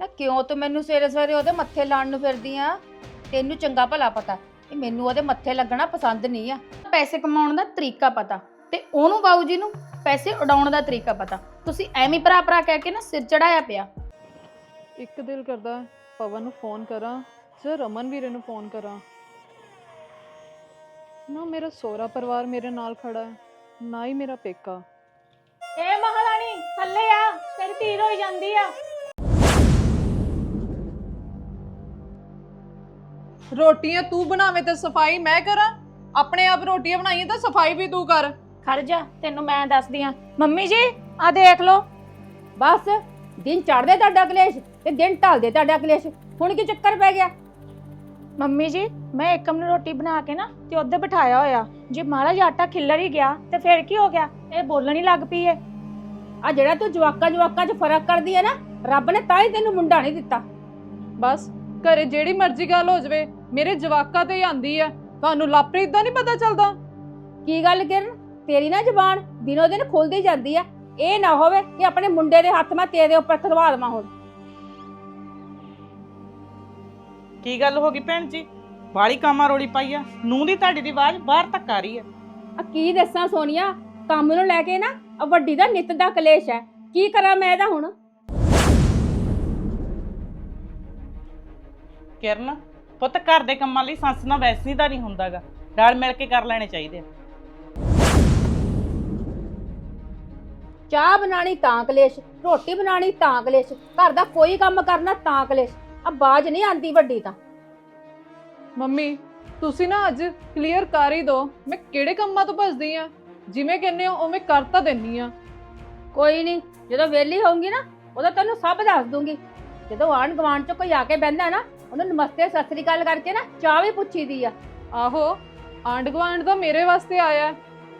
ਨਾ ਕਿਉਂ ਤੂੰ ਮੈਨੂੰ ਸਵੇਰੇ ਸਵੇਰੇ ਉਹਦੇ ਮੱਥੇ ਲਾਣ ਨੂੰ ਫਿਰਦੀ ਆ? ਤੈਨੂੰ ਚੰਗਾ ਭਲਾ ਪਤਾ ਕਿ ਮੈਨੂੰ ਉਹਦੇ ਮੱਥੇ ਲੱਗਣਾ ਪਸੰਦ ਨਹੀਂ ਆ। ਪੈਸੇ ਕਮਾਉਣ ਦਾ ਤਰੀਕਾ ਪਤਾ ਤੇ ਉਹਨੂੰ ਬਾਊ ਜੀ ਨੂੰ ਪੈਸੇ ਉਡਾਉਣ ਦਾ ਤਰੀਕਾ ਪਤਾ। ਤੁਸੀਂ ਐਵੇਂ ਭਰਾ ਭਰਾ ਕਹਿ ਕੇ ਨਾ ਸਿਰ ਚੜਾਇਆ ਪਿਆ। ਇੱਕ ਦਿਲ ਕਰਦਾ ਹੈ ਪਵਨ ਨੂੰ ਫੋਨ ਕਰਾਂ ਜਾਂ ਰਮਨ ਵੀਰੇ ਨੂੰ ਫੋਨ ਕਰਾਂ। ਨਾ ਮੇਰਾ ਸੋਹਰਾ ਪਰਿਵਾਰ ਮੇਰੇ ਨਾਲ ਖੜਾ ਹੈ ਨਾ ਹੀ ਮੇਰਾ ਪੇਕਾ। ਏ ਮਹਾਰਾਣੀ ਥੱਲੇ ਆ ਤੇਰੀ ਧੀਰ ਹੋਈ ਜਾਂਦੀ ਆ। ਰੋਟੀਆਂ ਤੂੰ ਬਣਾਵੇਂ ਤੇ ਸਫ਼ਾਈ ਮੈਂ ਕਰਾਂ? ਆਪਣੇ ਆਪ ਰੋਟੀਆਂ ਬਣਾਈਆਂ ਤਾਂ ਸਫ਼ਾਈ ਵੀ ਤੂੰ ਕਰ। ਖੜ ਜਾ ਤੈਨੂੰ ਮੈਂ ਦੱਸਦੀ ਆ। ਮੰਮੀ ਜੀ ਆ ਦੇਖ ਲਓ। ਬਸ ਦਿਨ ਚੜਦੇ ਤੁਹਾਡਾ ਕਲੇਸ਼ ਤੇ ਦਿਨ ਢਲਦੇ ਤੁਹਾਡਾ ਕਲੇਸ਼। ਹੁਣ ਕੀ ਚੱਕਰ ਪੈ ਗਿਆ? ਮੰਮੀ ਜੀ ਮੈਂ ਏਕਮ ਨੂੰ ਰੋਟੀ ਬਣਾ ਕੇ ਨਾ ਤੇ ਉੱਧਰ ਬਿਠਾਇਆ ਹੋਇਆ। ਜੇ ਮਾੜਾ ਜਿਹਾ ਆਟਾ ਖਿੱਲਰ ਹੀ ਗਿਆ ਤੇ ਫਿਰ ਕੀ ਹੋ ਗਿਆ? ਇਹ ਬੋਲਣ ਹੀ ਲੱਗ ਪਈ ਏ। ਆ ਜਿਹੜਾ ਤੂੰ ਜਵਾਕਾਂ ਜਵਾਕਾਂ 'ਚ ਫ਼ਰਕ ਕਰਦੀ ਹੈ ਨਾ ਰੱਬ ਨੇ ਤਾਂ ਹੀ ਤੈਨੂੰ ਮੁੰਡਾ ਨਹੀਂ ਦਿੱਤਾ। ਬਸ ਘਰੇ ਜਿਹੜੀ ਮਰਜ਼ੀ ਗੱਲ ਹੋ ਜਾਵੇ ਮੇਰੇ ਜਵਾਕਾਂ ਤੇ ਹੀ ਆਂਦੀ ਹੈ ਤੁਹਾਨੂੰ ਲਾਪਰੀਤ ਦਾ ਨਹੀਂ ਪਤਾ ਚੱਲਦਾ? ਕੀ ਗੱਲ ਕਿਰਨ? ਤੇਰੀ ਨਾ ਜ਼ਬਾਨ ਦਿਨੋ ਦਿਨ ਖੁੱਲਦੀ ਜਾਂਦੀ ਆ। ਇਹ ਨਾ ਹੋਵੇ ਕਿ ਆਪਣੇ ਮੁੰਡੇ ਦੇ ਹੱਥ ਮੈਂ ਤੇਰੇ ਉੱਪਰ ਖਲਵਾ ਦੇਵਾਂ ਹੁਣ। ਕੀ ਗੱਲ ਹੋ ਗਈ ਭੈਣ ਜੀ? ਬਾਲੀ ਕਾਮਾ ਰੋਲੀ ਪਾਈ ਆ। ਨੂੰ ਦੀ ਤੁਹਾਡੀ ਦੀ ਆਵਾਜ਼ ਬਾਹਰ ਤੱਕ ਆ ਰਹੀ ਆ। ਆ ਕੀ ਦੱਸਾਂ ਸੋਨੀਆ? ਕੰਮ ਨੂੰ ਲੈ ਕੇ ਨਾ ਆ ਵੱਡੀ ਦਾ ਨਿੱਤ ਦਾ ਕਲੇਸ਼ ਹੈ ਕੀ ਕਰਾਂ ਮੈਂ ਇਹਦਾ ਹੁਣ? ਕਿਰਨ ਪੁੱਤ ਘਰ ਦੇ ਕੰਮਾਂ ਲਈ ਸੱਸ ਨਾਲ ਵੈਸੀ ਦਾ ਨਹੀਂ ਹੁੰਦਾਗਾ। ਰਲ ਮਿਲ ਕੇ ਕਰ ਲੈਣੇ ਚਾਹੀਦੇ ਆ। ਚਾਹ ਬਣਾਣੀ ਤਾਂ ਕਲੇਸ਼ ਰੋਟੀ ਬਣਾਣੀ ਤਾਂ ਕਲੇਸ਼ ਘਰ ਦਾ ਕੋਈ ਕੰਮ ਕਰਨਾ ਤਾਂ ਕਲੇਸ਼ ਆ ਬਾਜ ਨਹੀਂ ਆਂਦੀ ਵੱਡੀ ਤਾਂ। ਮੰਮੀ ਤੁਸੀਂ ਨਾ ਅੱਜ ਕਲੀਅਰ ਕਰ ਹੀ ਦਿਓ ਮੈਂ ਕਿਹੜੇ ਕੰਮਾਂ ਤੋਂ ਭੱਜਦੀ ਆ? ਜਿਵੇਂ ਕਹਿੰਦੇ ਹੋ ਉਵੇਂ ਕਰ ਤਾਂ ਦਿੰਨੀ ਆ। ਕੋਈ ਨਹੀਂ ਜਦੋਂ ਵਿਹਲੀ ਹੋਊਂਗੀ ਨਾ ਉਦੋਂ ਤੈਨੂੰ ਸਭ ਦੱਸ ਦੂੰਗੀ। ਜਦੋਂ ਆਣ ਗਵਾਂਡ ਚ ਕੋਈ ਆ ਕੇ ਬਹਿੰਦਾ ਨਾ ਉਹਨੂੰ ਨਮਸਤੇ ਸਤਿ ਸ੍ਰੀ ਅਕਾਲ ਕਰਕੇ ਨਾ ਚਾਹ ਵੀ ਪੁੱਛੀਦੀ ਆ। ਆਹੋ ਆਂਡ ਗਵਾਂਡ ਤਾਂ ਮੇਰੇ ਵਾਸਤੇ ਆਇਆ।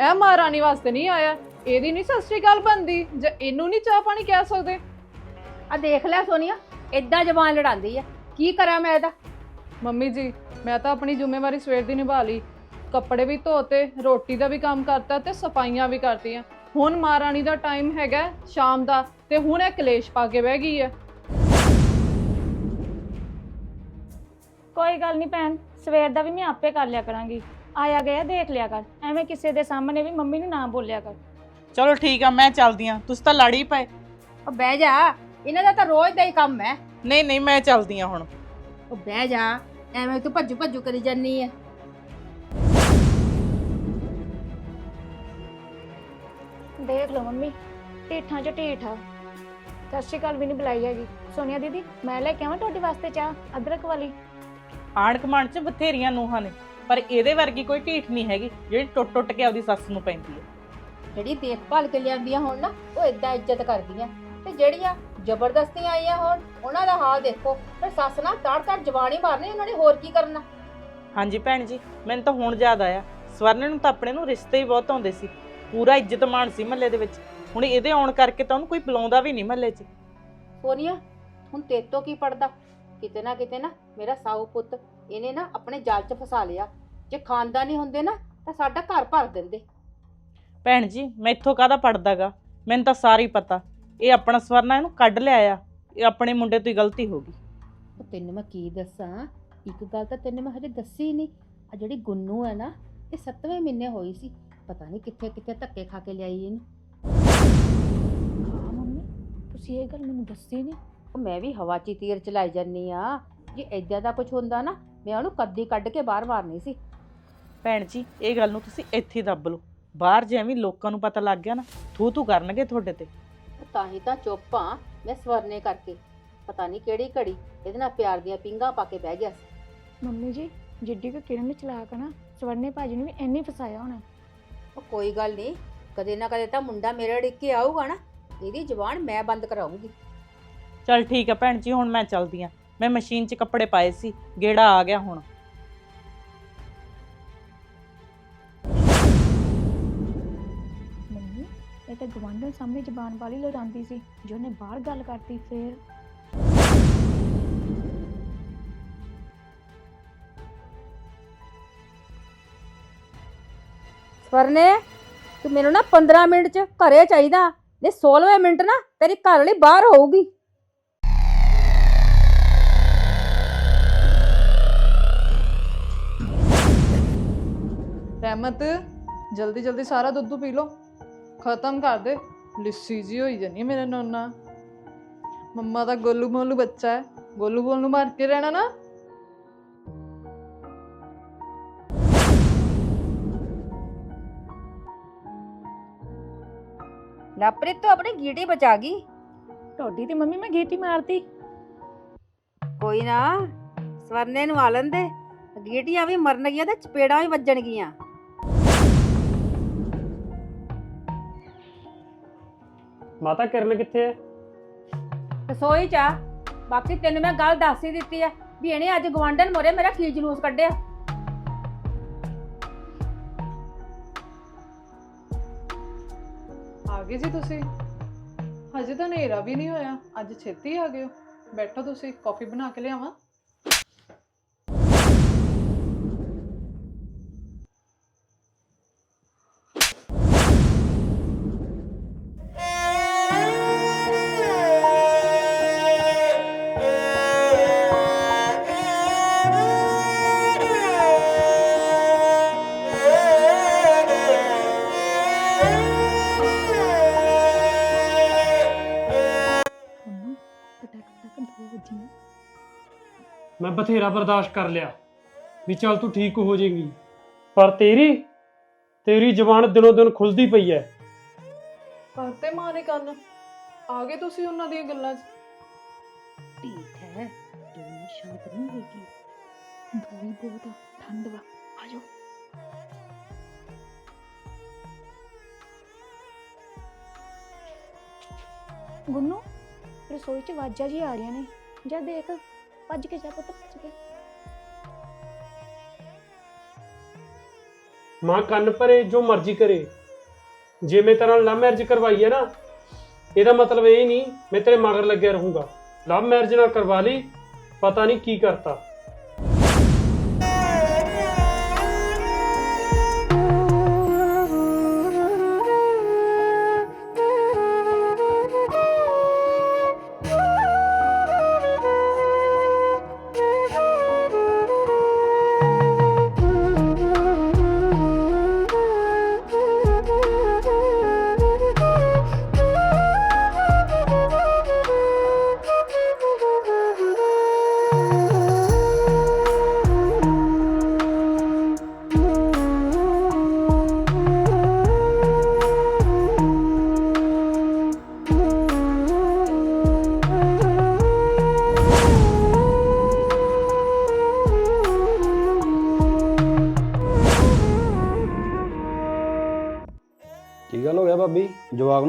ਇਹ ਮਹਾਰਾਣੀ ਵਾਸਤੇ ਨਹੀਂ ਆਇਆ। ਇਹਦੀ ਨਹੀਂ ਸਤਿ ਸ਼੍ਰੀ ਅਕਾਲ ਬੰਦੀ ਜੇ ਇਹਨੂੰ ਨਹੀਂ ਚਾਹ ਪਾਣੀ ਕਹਿ ਸਕਦੇ? ਆ ਦੇਖ ਲੈ ਸੋਨੀਆ ਏਦਾਂ ਜ਼ਬਾਨ ਲੜਾਉਂਦੀ ਆ। ਕੀ ਕਰਾਂ ਮੈਂ ਇਹਦਾ? ਮੰਮੀ ਜੀ ਮੈਂ ਤਾਂ ਆਪਣੀ ਜ਼ਿੰਮੇਵਾਰੀ ਸਵੇਰ ਦੀ ਨਿਭਾ ਲਈ। ਕੱਪੜੇ ਵੀ ਧੋਤੇ ਰੋਟੀ ਦਾ ਵੀ ਕੰਮ ਕਰਤਾ ਤੇ ਸਫਾਈਆਂ ਵੀ ਕਰਤੀਆਂ। ਹੁਣ ਮਹਾਰਾਣੀ ਦਾ ਟਾਈਮ ਹੈਗਾ ਸ਼ਾਮ ਦਾ ਤੇ ਹੁਣ ਇਹ ਕਲੇਸ਼ ਪਾ ਕੇ ਬਹਿ ਗਈ ਹੈ। ਕੋਈ ਗੱਲ ਨਹੀਂ ਭੈਣ ਸਵੇਰ ਦਾ ਵੀ ਮੈਂ ਆਪੇ ਕਰ ਲਿਆ ਕਰਾਂਗੀ। ਆਇਆ ਗਿਆ ਦੇਖ ਲਿਆ ਕਰ। ਐਵੇਂ ਕਿਸੇ ਦੇ ਸਾਹਮਣੇ ਵੀ ਮੰਮੀ ਨੂੰ ਨਾ ਬੋਲਿਆ ਕਰ। ਚਲੋ ਠੀਕ ਆ ਮੈਂ ਚੱਲਦੀ ਆ। ਤੁਸੀਂ ਤਾਂ ਲੜ ਪਏ। ਉਹ ਬਹਿ ਜਾ ਇਹਨਾਂ ਦਾ ਤਾਂ ਰੋਜ਼ ਦਾ ਹੀ ਕੰਮ ਹੈ। ਨਹੀਂ ਨਹੀਂ ਮੈਂ ਚੱਲਦੀ ਆ ਹੁਣ। ਉਹ ਬਹਿ ਜਾ ਐਵੇਂ ਤੂੰ ਭੱਜੂ ਭੱਜੂ ਕਰੀ ਜਾਨੀ ਆ। ਦੇਖ ਲਓ ਮੰਮੀ ਢੀਠਾਂ ਚ ਢੀਠ ਆ। ਸਤਿ ਸ਼੍ਰੀ ਅਕਾਲ ਵੀ ਨਹੀਂ ਬੁਲਾਈ ਹੈਗੀ। ਸੋਨੀਆ ਦੀਦੀ ਮੈਂ ਲੈ ਕੇ ਆਵਾਂ ਤੁਹਾਡੇ ਵਾਸਤੇ ਚਾਹ ਅਦਰਕ ਵਾਲੀ? ਆਂਢ ਕਮਾਂਡ 'ਚ ਬਥੇਰੀਆਂ ਨੂੰਹਾਂ ਨੇ ਪਰ ਇਹਦੇ ਵਰਗੀ ਕੋਈ ਢੀਠ ਨਹੀਂ ਹੈਗੀ ਜਿਹੜੀ ਟੁੱਟ ਟੁੱਟ ਕੇ ਆਪਦੀ ਸੱਸ ਨੂੰ ਪੈਂਦੀ ਹੈ। ਜਿਹੜੀ ਦੇਖਭਾਲ ਕੇ ਲਿਆਂਦੀਆਂ ਹੋਣ ਨਾ ਉਹ ਇਦਾਂ ਇੱਜ਼ਤ ਕਰਦੀਆਂ। ਤੇ ਜਿਹੜੀਆਂ ਜ਼ਬਰਦਸਤੀ ਆਈਆਂ ਹੋਣ ਉਹਨਾਂ ਦਾ ਹਾਲ ਦੇਖੋ। ਫਿਰ ਸੱਸ ਨਾਲ ਤੜ ਤੜ ਜਵਾਨੀ ਮਾਰਨੀ ਉਹਨਾਂ ਨੇ ਹੋਰ ਕੀ ਕਰਨਾ? ਹਾਂਜੀ ਭੈਣ ਜੀ ਮੈਨੂੰ ਤਾਂ ਹੁਣ ਯਾਦ ਆਇਆ ਸਵਰਨ ਨੂੰ ਤਾਂ ਆਪਣੇ ਨੂੰ ਰਿਸ਼ਤੇ ਹੀ ਬਹੁਤ ਆਉਂਦੇ ਸੀ। ਪੂਰਾ ਇੱਜ਼ਤ ਮਾਣ ਸੀ ਮਹੱਲੇ ਦੇ ਵਿੱਚ। ਹੁਣ ਇਹਦੇ ਆਉਣ ਕਰਕੇ ਤਾਂ ਉਹਨੂੰ ਕੋਈ ਬੁਲਾਉਂਦਾ ਵੀ ਨਹੀਂ ਮਹੱਲੇ 'ਚ। ਸੋਨੀਆ ਹੁਣ ਤੇਤੋਂ ਕੀ ਪੜਦਾ? ਕਿਤੇ ਨਾ ਕਿਤੇ ਨਾ ਮੇਰਾ ਸਾਊ ਪੁੱਤ ਇਹਨੇ ਨਾ ਆਪਣੇ ਜਾਲ 'ਚ ਫਸਾ ਲਿਆ। ਜੇ ਖਾਨਦਾਨੀ ਹੁੰਦੇ ਨਾ ਤਾਂ ਸਾਡਾ ਘਰ ਭਰ ਦਿੰਦੇ। ਭੈਣ ਜੀ ਮੈਥੋਂ ਕਾਹਦਾ ਪੜਦਾਗਾ ਮੈਨੂੰ ਤਾਂ ਸਾਰੀ ਪਤਾ। ਇਹ ਆਪਣਾ ਸਵਰਨਾ ਇਹਨੂੰ ਕੱਢ ਲਿਆ ਆ ਇਹ ਆਪਣੇ ਮੁੰਡੇ ਤੋਂ ਹੀ ਗਲਤੀ ਹੋ ਗਈ। ਉਹ ਤੈਨੂੰ ਮੈਂ ਕੀ ਦੱਸਾਂ? ਇੱਕ ਗੱਲ ਤਾਂ ਤੈਨੂੰ ਮੈਂ ਹਜੇ ਦੱਸੀ ਨਹੀਂ। ਆ ਜਿਹੜੀ ਗੁੰਨੂ ਹੈ ਨਾ ਇਹ 7ਵੇਂ ਮਹੀਨੇ ਹੋਈ ਸੀ। ਪਤਾ ਨਹੀਂ ਕਿੱਥੇ ਕਿੱਥੇ ਧੱਕੇ ਖਾ ਕੇ ਲਿਆਈ ਇਹਨੂੰ। ਹਾਂ ਮੰਮੀ ਤੁਸੀਂ ਇਹ ਗੱਲ ਮੈਨੂੰ ਦੱਸੀ ਨਹੀਂ? ਉਹ ਮੈਂ ਵੀ ਹਵਾ 'ਚ ਹੀ ਤੀਰ ਚਲਾਈ ਜਾਨੀ ਆ ਜੇ ਏਦਾਂ ਦਾ ਕੁਝ ਹੁੰਦਾ ਨਾ ਮੈਂ ਉਹਨੂੰ ਕੱਦੀ ਕੱਢ ਕੇ ਬਾਹਰ ਮਾਰਨੀ ਸੀ। ਭੈਣ ਜੀ ਇਹ ਗੱਲ ਨੂੰ ਤੁਸੀਂ ਇੱਥੇ ਹੀ ਦੱਬ ਲਓ। ਬਾਹਰ ਜੇ ਐਵੇਂ ਲੋਕਾਂ ਨੂੰ ਪਤਾ ਲੱਗ ਗਿਆ ਨਾ ਥੂ ਥੂ ਕਰਨਗੇ ਤੁਹਾਡੇ ਤੇ। ਤਾਂ ਹੀ ਤਾਂ ਚੁੱਪ ਆ ਮੈਂ ਸਵਰਨੇ ਕਰਕੇ। ਪਤਾ ਨਹੀਂ ਕਿਹੜੀ ਘੜੀ ਇਹਦੇ ਨਾਲ ਪਿਆਰ ਦੀਆਂ ਪਿੰਗਾ ਪਾ ਕੇ ਬਹਿ ਗਿਆ ਸੀ। ਮੰਮੀ ਜੀ ਜਿੱਡੀ ਕੋ ਕਿਰਨ ਚਲਾਕ ਆ ਨਾ ਸਵਰਨੇ ਭਾਜੀ ਨੂੰ ਵੀ ਇੰਨੀ ਫਸਾਇਆ ਹੋਣਾ। ਉਹ ਕੋਈ ਗੱਲ ਨਹੀਂ ਕਦੇ ਨਾ ਕਦੇ ਤਾਂ ਮੁੰਡਾ ਮੇਰੇ ਡਿੱਕ ਕੇ ਆਊਗਾ ਨਾ ਇਹਦੀ ਜ਼ੁਬਾਨ ਮੈਂ ਬੰਦ ਕਰਾਉਂਗੀ ਚਲ ਠੀਕ ਆ ਭੈਣ ਜੀ ਹੁਣ ਮੈਂ ਚੱਲਦੀ ਆ। ਮੈਂ ਮਸ਼ੀਨ 'ਚ ਕੱਪੜੇ ਪਾਏ ਸੀ ਗੇੜਾ ਆ ਗਿਆ ਹੁਣ। ਮੰਮੀ ਇਹ ਤਾਂ ਗਵਾਂਢਣ ਸਾਹਮਣੇ ਜ਼ਬਾਨ ਵਾਲੀ ਲੜਾਉਂਦੀ ਸੀ ਜੇ ਉਹਨੇ ਬਾਹਰ ਗੱਲ ਕਰਤੀ ਫੇਰ। ਸਵਰਨੇ ਤੂੰ ਮੈਨੂੰ ਨਾ 15 ਮਿੰਟ 'ਚ ਘਰੇ ਚਾਹੀਦਾ। ਨਹੀਂ 16ਵੇਂ ਮਿੰਟ ਨਾ ਤੇਰੀ ਘਰ ਵਾਲੀ ਬਾਹਰ ਹੋਊਗੀ। ਰਹਿਮਤ ਜਲਦੀ ਜਲਦੀ ਸਾਰਾ ਦੁੱਧ ਪੀ ਲਓ। ਖਤਮ ਕਰ ਦੇ। ਲਿੱਸੀ ਜੀ ਹੋਈ ਜਾਨੀ ਹੈ ਮੇਰੇ ਨੋਨਾ ਮੰਮਾ ਦਾ ਗੋਲੂ ਮੋਲੂ ਬੱਚਾ ਹੈ। ਗੋਲੂ ਬੋਲ ਨੂੰ ਮਾਰ ਕੇ ਰਹਿਣਾ ਨਾ। ਲਵਪ੍ਰੀਤ ਤੂੰ ਆਪਣੀ ਗੀਟੀ ਬਚਾ ਗਈ। ਤੁਹਾਡੀ ਤੇ ਮੰਮੀ ਮੈਂ ਗੀਟੀ ਮਾਰਤੀ। ਕੋਈ ਨਾ ਸਵਰਨੇ ਨੂੰ ਆ ਲੈਂਦੇ ਗੀਟੀਆਂ ਵੀ ਮਰਨਗੀਆਂ ਤੇ ਚਪੇੜਾਂ ਵੀ ਵੱਜਣਗੀਆਂ। ਮਾਤਾ ਕਿਰਨ ਕਿੱਥੇ ਹੈ ਰਸੋਈ ਚ ਆ। ਬਾਕੀ ਤੈਨੂੰ ਮੈਂ ਗੱਲ ਦੱਸ ਹੀ ਦਿੱਤੀ ਆ ਵੀ ਇਹਨੇ ਅੱਜ ਗਵਾਂਢਣ ਮੋਰੇ ਮੇਰਾ ਕੀ ਜਲੂਸ ਕੱਢਿਆ। ਆ ਗਏ ਜੀ ਤੁਸੀਂ। ਹਜੇ ਤਾਂ ਹਨੇਰਾ ਵੀ ਨਹੀਂ ਹੋਇਆ। ਅੱਜ ਛੇਤੀ ਆ ਗਏ ਹੋ। ਬੈਠੋ ਤੁਸੀਂ ਕਾਫੀ ਬਣਾ ਕੇ ਲਿਆਵਾਂ। ਮੈਂ ਬਥੇਰਾ ਬਰਦਾਸ਼ਤ ਕਰ ਲਿਆ ਵੀ ਚੱਲ ਤੂੰ ਠੀਕ ਹੋ ਜਾਏਗੀ। ਪਰ ਤੇਰੀ ਤੇਰੀ ਜ਼ਬਾਨ ਦਿਨੋਂ ਦਿਨ ਖੁੱਲਦੀ ਪਈ ਹੈ ਕਰਤੇ ਮਾਂ ਨੇ ਕੰਨ। ਆ ਗਏ ਤੁਸੀਂ ਉਹਨਾਂ ਦੀਆਂ ਗੱਲਾਂ 'ਚ। ਠੀਕ ਹੈ ਤੂੰ ਸ਼ਾਂਤ ਨਹੀਂ ਹੋਗੀ ਬੋਈ ਬਹੁਤ ਠੰਡ ਵਾ ਆਜੋ ਗੁੰਨੂ ਰਸੋਈ ਚ ਵਾਜਾ ਜੀ ਆ ਰਹੀਆਂ ਨੇ। ਜਾ ਦੇਖ। ਭੱਜ ਕੇ ਜਾ ਪੁੱਤ, ਭੱਜ ਕੇ। ਮਾਂ ਕੰਨ ਭਰੇ, ਜੋ ਮਰਜ਼ੀ ਕਰੇ। ਜੇ ਮੈਂ ਤੇਰਾ ਲਵ ਮੈਰਿਜ ਕਰਵਾਈ ਹੈ ਨਾ, ਇਹਦਾ ਮਤਲਬ ਇਹ ਨਹੀਂ, ਮੈਂ ਤੇਰੇ ਮਗਰ ਲੱਗਿਆ ਰਹੂੰਗਾ। ਲਵ ਮੈਰਿਜ ਨਾਲ ਕਰਵਾ ਲਈ, ਪਤਾ ਨਹੀਂ ਕੀ ਕਰਤਾ।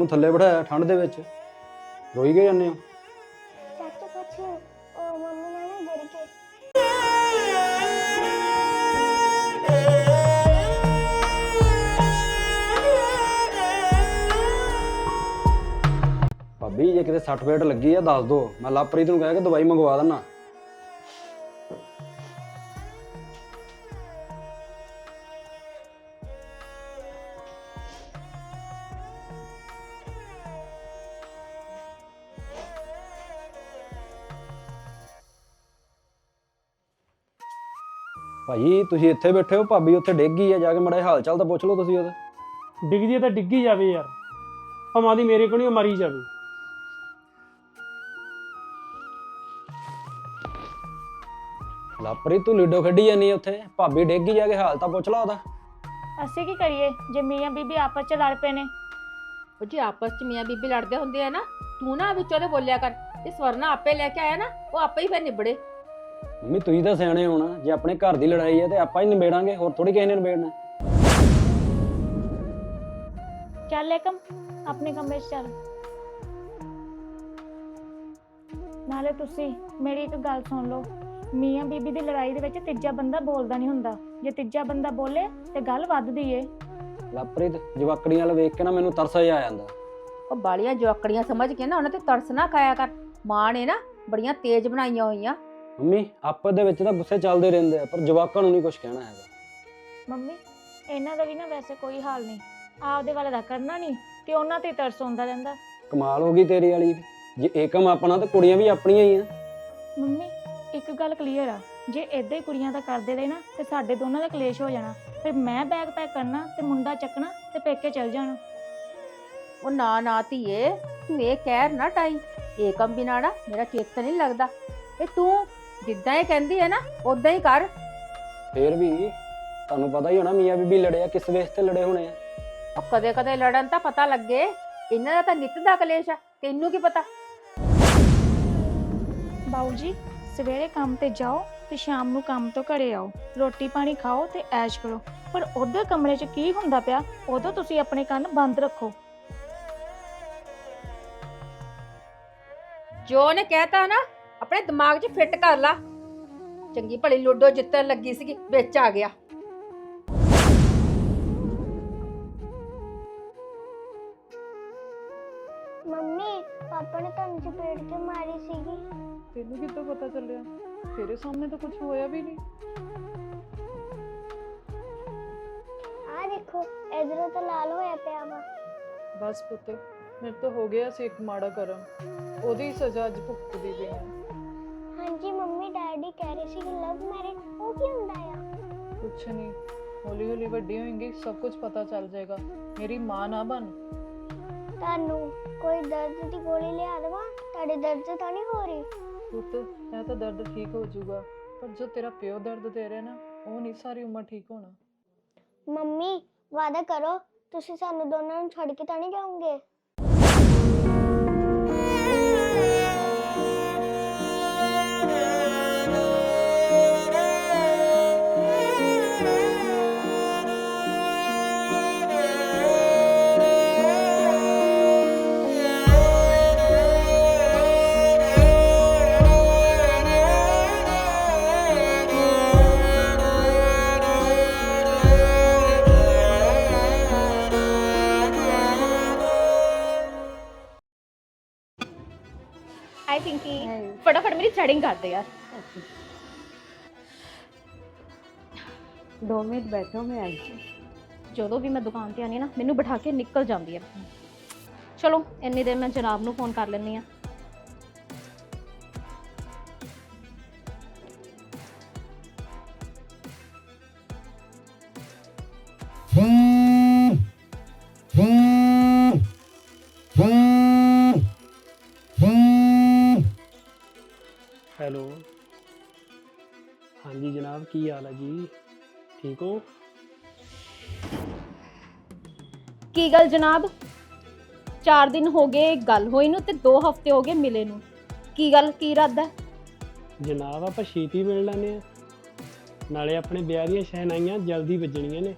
ਥੱਲੇ ਬਿਠਾਇਆ ਠੰਡ ਦੇ ਵਿੱਚ। ਰੋਈ ਗਏ ਜਾਂਦੇ ਹੋ? ਚਾਚਾ ਕੁਛ ਨੀ, ਉਹ ਮੰਮੀ ਨਾਲ ਨਾ ਗਿਰ ਕੇ। ਭਾਬੀ ਜੇ ਕਿਤੇ ਸੱਟ ਫੇਟ ਲੱਗੀ ਆ ਦੱਸ ਦੋ। ਮੈਂ ਲਵਪ੍ਰੀਤ ਨੂੰ ਕਹਿ ਕੇ ਦਵਾਈ ਮੰਗਵਾ ਦਿੰਨਾ। ਭਾਈ ਤੁਸੀਂ ਇੱਥੇ ਬੈਠੇ ਹੋ ਭਾਬੀ ਉੱਥੇ ਡਿੱਗ ਗਈ ਆ ਜਾ ਕੇ ਮੜਾ ਹਾਲ ਚਾਲ ਤਾਂ ਪੁੱਛ ਲਓ ਤੁਸੀਂ ਉਹਦਾ। ਡਿੱਗਦੀ ਹੈ ਤਾਂ ਡਿੱਗੀ ਜਾਵੇ ਯਾਰ। ਭਮਾ ਦੀ ਮੇਰੇ ਕੋਲ ਨਹੀਂ ਉਹ ਮਰੀ ਜਾਵੇ। ਲਵਪ੍ਰੀਤ ਤੂੰ ਲੂਡੋ ਖੇਡੀ ਜਾਨੀ ਉੱਥੇ। ਭਾਬੀ ਡਿੱਗ ਗਈ ਜਾ ਕੇ ਹਾਲ ਤਾਂ ਪੁੱਛ ਲਾ ਉਹਦਾ। ਅਸੀਂ ਕੀ ਕਰੀਏ? ਜੇ ਮੀਆਂ ਬੀਬੀ ਆਪਸ ਚ ਲੜ ਪਏ ਨੇ। ਉਹ ਜੇ ਆਪਸ ਚ ਮੀਆਂ ਬੀਬੀ ਲੜਦੇ ਹੁੰਦੇ ਆ ਨਾ ਤੂੰ ਨਾ ਵਿੱਚੋਂ ਦੇ ਬੋਲਿਆ ਕਰ। ਇਹ ਸਵਰਨਾ ਆਪੇ ਲੈ ਕੇ ਆਇਆ ਨਾ ਉਹ ਆਪੇ ਹੀ ਫਿਰ ਨਿਬੜੇ। ਮੰਮੀ ਤੁਸੀਂ ਤਾਂ ਸਿਆਣੇ ਹੋ ਨਾ। ਜੇ ਆਪਣੇ ਘਰ ਦੀ ਲੜਾਈ ਹੈ ਤੇ ਆਪਾਂ ਹੀ ਨਿਬੇੜਾਂਗੇ ਹੋਰ ਥੋੜੀ ਕਿਸੇ ਨੇ ਨਿਬੇੜਨਾ। ਚੱਲ ਏਕਮ ਆਪਣੇ ਕਮਰੇ 'ਚ ਚੱਲ। ਨਾਲੇ ਤੁਸੀਂ ਮੇਰੀ ਇੱਕ ਗੱਲ ਸੁਣ ਲਓ। ਮੀਆਂ ਬੀਬੀ ਦੀ ਲੜਾਈ ਦੇ ਵਿੱਚ ਤੀਜਾ ਬੰਦਾ ਬੋਲਦਾ ਨਹੀਂ ਹੁੰਦਾ। ਜੇ ਤੀਜਾ ਬੰਦਾ ਬੋਲੇ ਤੇ ਗੱਲ ਵੱਧਦੀ ਏ। ਲਵਪ੍ਰੀਤ ਜਵਾਕੜੀਆਂ ਵਾਲ ਵੇਖ ਕੇ ਨਾ ਮੈਨੂੰ ਤਰਸ ਜਿਹਾ ਆ ਜਾਂਦਾ। ਉਹ ਬਾਲੀਆਂ ਜਵਾਕੜੀਆਂ ਸਮਝ ਕੇ ਨਾ ਉਹਨਾਂ ਤੇ ਤਰਸ ਨਾ ਖਾਇਆ ਕਰ। ਮਾਂ ਨੇ ਨਾ ਬੜੀਆਂ ਤੇਜ਼ ਬਣਾਈਆਂ ਹੋਈਆਂ। ਮੰਮੀ ਆਪਸ ਦੇ ਵਿੱਚ ਤਾਂ ਗੁੱਸੇ ਚੱਲਦੇ ਰਹਿੰਦੇ ਆ ਪਰ ਜਵਾਕਾਂ ਨੂੰ ਨਹੀਂ ਕੁਝ ਕਹਿਣਾ ਹੈਗਾ। ਮੰਮੀ ਇਹਨਾਂ ਦਾ ਵੀ ਨਾ ਵੈਸੇ ਕੋਈ ਹਾਲ ਨਹੀਂ। ਆਪਦੇ ਵਾਲੇ ਦਾ ਕਰਨਾ ਨਹੀਂ ਤੇ ਉਹਨਾਂ ਤੇ ਤਰਸ ਆਉਂਦਾ ਰਹਿੰਦਾ। ਕਮਾਲ ਹੋ ਗਈ ਤੇਰੀ ਵਾਲੀ ਵੀ। ਜੇ ਏਕਮ ਆਪਣਾ ਤਾਂ ਕੁੜੀਆਂ ਵੀ ਆਪਣੀਆਂ ਹੀ ਆ। ਮੰਮੀ ਇੱਕ ਗੱਲ ਕਲੀਅਰ ਆ। ਜੇ ਏਦਾਂ ਹੀ ਕੁੜੀਆਂ ਦਾ ਕਰਦੇ ਰਹੇ ਨਾ ਤੇ ਸਾਡੇ ਦੋਨਾਂ ਦਾ ਕਲੇਸ਼ ਹੋ ਜਾਣਾ। ਫਿਰ ਮੈਂ ਬੈਗ ਪੈਕ ਕਰਨਾ ਤੇ ਮੁੰਡਾ ਚੱਕਣਾ ਤੇ ਪੇਕੇ ਚਲ ਜਾਣਾ। ਉਹ ਨਾ ਨਾ ਧੀਏ ਤੂੰ ਇਹ ਕਹਿਰ ਨਾ ਟਾਈ। ਇਹ ਕੰਮ ਬਿਨਾ ਨਾ ਮੇਰਾ ਚੇਤ ਨਹੀਂ ਲੱਗਦਾ। ਤੇ ਤੂੰ ਜਿੱਦਾਂ ਇਹ ਕਹਿੰਦੀ ਹੈ ਨਾ ਉਦਾਂ ਹੀ ਕਰ। ਫੇਰ ਵੀ ਤੁਹਾਨੂੰ ਪਤਾ ਹੀ ਹੋਣਾ ਮੀਆਂ ਬੀਬੀ ਲੜੇ ਆ ਕਿਸ ਵੇਸ ਤੇ ਲੜੇ ਹੋਣੇ ਆ। ਉਹ ਕਦੇ ਕਦੇ ਲੜਨ ਤਾਂ ਪਤਾ ਲੱਗੇ। ਇਹਨਾਂ ਦਾ ਤਾਂ ਨਿੱਤ ਦਾ ਕਲੇਸ਼ ਆ ਤੈਨੂੰ ਕੀ ਪਤਾ? ਬਾਊ ਜੀ ਸਵੇਰੇ ਕੰਮ ਤੇ ਜਾਓ ਤੇ ਸ਼ਾਮ ਨੂੰ ਕੰਮ ਤੋਂ ਘਰੇ ਆਓ। ਰੋਟੀ ਪਾਣੀ ਖਾਓ ਤੇ ਐਸ਼ ਕਰੋ। ਪਰ ਉਧਰ ਕਮਰੇ 'ਚ ਕੀ ਹੁੰਦਾ ਪਿਆ? ਉਦੋਂ ਤੁਸੀਂ ਆਪਣੇ ਕੰਨ ਬੰਦ ਰੱਖੋ। ਜੋ ਉਹਨੇ ਕਹਿਤਾ ਨਾ ਆਪਣੇ ਦਿਮਾਗ 'ਚ ਫਿੱਟ ਕਰ ਲਾ। ਚੰਗੀ ਭਲੀ ਲੂਡੋ ਜਿੱਤਣ ਲੱਗੀ ਸੀਗੀ ਵਿੱਚ ਆ ਗਿਆ। ਮੰਮੀ ਪਾਪਾ ਨੇ ਤੁਹਾਨੂੰ ਚਪੇੜ ਕੇ ਮਾਰੀ ਸੀਗੀ? ਤੈਨੂੰ ਕਿੱਦਾਂ ਪਤਾ ਚੱਲਿਆ? ਤੇਰੇ ਸਾਹਮਣੇ ਤਾਂ ਕੁਝ ਹੋਇਆ ਵੀ ਨਹੀਂ। ਆ ਦੇਖੋ ਇਧਰੋਂ ਤਾਂ ਲਾਲ ਹੋਇਆ ਪਿਆ ਵਾ। ਬਸ ਪੁੱਤ ਮੇਰੇ ਤੋਂ ਹੋ ਗਿਆ ਸੀ ਇੱਕ ਮਾੜਾ ਕਰਮ। ਉਹਦੀ ਸਜ਼ਾ ਅੱਜ ਭੁਗਤਦੀ ਪਈ ਹਾਂ ਡੈਡੀ ਕਹਿ ਰਹੇ ਸੀ ਕਿ ਲਵ ਮੈਰਿਜ ਉਹ ਕੀ ਹੁੰਦਾ ਆ? ਕੁਛ ਨਹੀਂ ਹੌਲੀ ਹੌਲੀ ਵੱਡੀ ਹੋਏਂਗੀ ਸਭ ਕੁਝ ਪਤਾ ਚੱਲ ਜਾਏਗਾ। ਮੇਰੀ ਮਾਂ ਨਾ ਬਣ। ਤੁਹਾਨੂੰ ਕੋਈ ਦਰਦ ਦੀ ਗੋਲੀ ਲਿਆ ਦੇਵਾਂ? ਤੁਹਾਡੇ ਦਰਦ ਤਾਂ ਨਹੀਂ ਹੋ ਰਹੀ? ਪੁੱਤ ਇਹ ਤਾਂ ਦਰਦ ਠੀਕ ਹੋ ਜਾਊਗਾ ਪਰ ਜੋ ਤੇਰਾ ਪਿਓ ਦਰਦ ਦੇ ਰਿਹਾ ਨਾ ਉਹ ਨਹੀਂ ਸਾਰੀ ਉਮਰ ਠੀਕ ਹੋਣਾ। ਮੰਮੀ ਵਾਦਾ ਕਰੋ ਤੁਸੀਂ ਸਾਨੂੰ ਦੋਨਾਂ ਨੂੰ ਛੱਡ ਕੇ ਤਾਂ ਨਹੀਂ ਜਾਓਗੇ? ਫਟਾਫਟ ਮੇਰੀ ਥ੍ਰੈਡਿੰਗ ਕਰ ਦੇ ਯਾਰ ਦੋ ਮਿੰਟ ਬੈਠੋ ਮੈਂ ਆਈ ਜਦੋਂ ਵੀ ਮੈਂ ਦੁਕਾਨ ਤੇ ਆਨੀ ਨਾ ਮੈਨੂੰ ਬਿਠਾ ਕੇ ਨਿਕਲ ਜਾਂਦੀ ਹੈ ਚਲੋ ਇੰਨੀ ਦੇਰ ਮੈਂ ਜਨਾਬ ਨੂੰ ਫੋਨ ਕਰ ਲੈਂਦੀ ਆ ਠੀਕ ਹੋ? ਕੀ ਗੱਲ ਜਨਾਬ? 4 ਦਿਨ ਹੋ ਗਏ ਗੱਲ ਹੋਈ ਨੂੰ ਤੇ 2 ਹਫ਼ਤੇ ਹੋ ਗਏ ਮਿਲੇ ਨੂੰ। ਕੀ ਗੱਲ ਕੀ ਇਰਾਦਾ? ਹੈ ਜਨਾਬ ਆਪਾਂ ਛੇਤੀ ਮਿਲ ਲੈਂਦੇ ਆ ਨਾਲੇ ਆਪਣੇ ਵਿਆਹ ਦੀਆਂ ਸ਼ਹਿਨਾਈਆਂ ਜਲਦੀ ਵੱਜਣੀਆਂ ਨੇ।